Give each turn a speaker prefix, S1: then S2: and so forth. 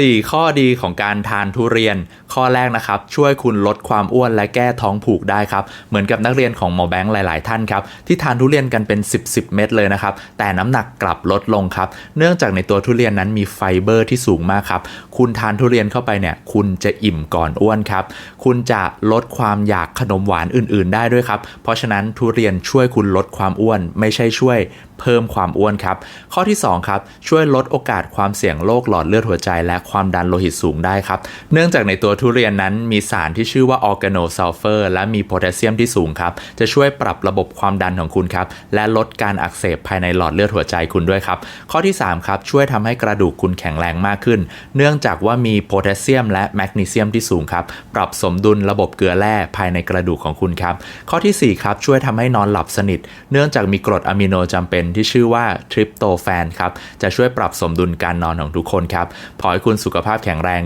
S1: 4 ข้อดีของการทานทุเรียน ข้อแรกนะครับ ช่วยคุณลดความอ้วนและแก้ท้องผูกได้ครับ เหมือนกับนักเรียนของหมอแบงค์หลาย ๆ ท่านครับที่ทานทุเรียนกันเป็น 10 10 เม็ดเลยนะครับ แต่น้ำหนักกลับลดลงครับ เนื่องจากในตัวทุเรียนนั้นมีไฟเบอร์ที่สูงมากครับ คุณทานทุเรียนเข้าไปเนี่ยคุณจะอิ่มก่อนอ้วนครับ คุณจะลดความอยากขนมหวานอื่น ๆ ได้ด้วยครับ เพราะฉะนั้นทุเรียนช่วยคุณลดความอ้วน ไม่ใช่ช่วยเพิ่มความอ้วนครับ ข้อที่2ครับช่วยลดโอกาสความเสี่ยงโรคหลอดเลือดหัวใจและความดันโลหิตสูงได้ครับ เนื่องจากในตัวทุเรียนนั้นมีสารที่ชื่อว่าออร์แกโนซัลเฟอร์และมีโพแทสเซียมที่สูงครับ จะช่วยปรับระบบความดันของคุณครับ และลดการอักเสบภายในหลอดเลือดหัวใจคุณด้วยครับ ข้อที่ 3 ครับ ช่วยทำให้กระดูกคุณแข็งแรงมากขึ้น เนื่องจากว่ามีโพแทสเซียมและแมกนีเซียมที่สูงครับ ปรับสมดุลระบบเกลือแร่ภายในกระดูกของคุณครับ ข้อทีสี่4ครับ ช่วยทำให้นอนหลับสนิท เนื่องจากมีกรดอะมิโนจำเป็นที่ชื่อว่าทริปโตแฟนครับ จะช่วยปรับสมดุลการนอนของทุกคนครับ ขอให้คคุณสุขภาพแข็งแรง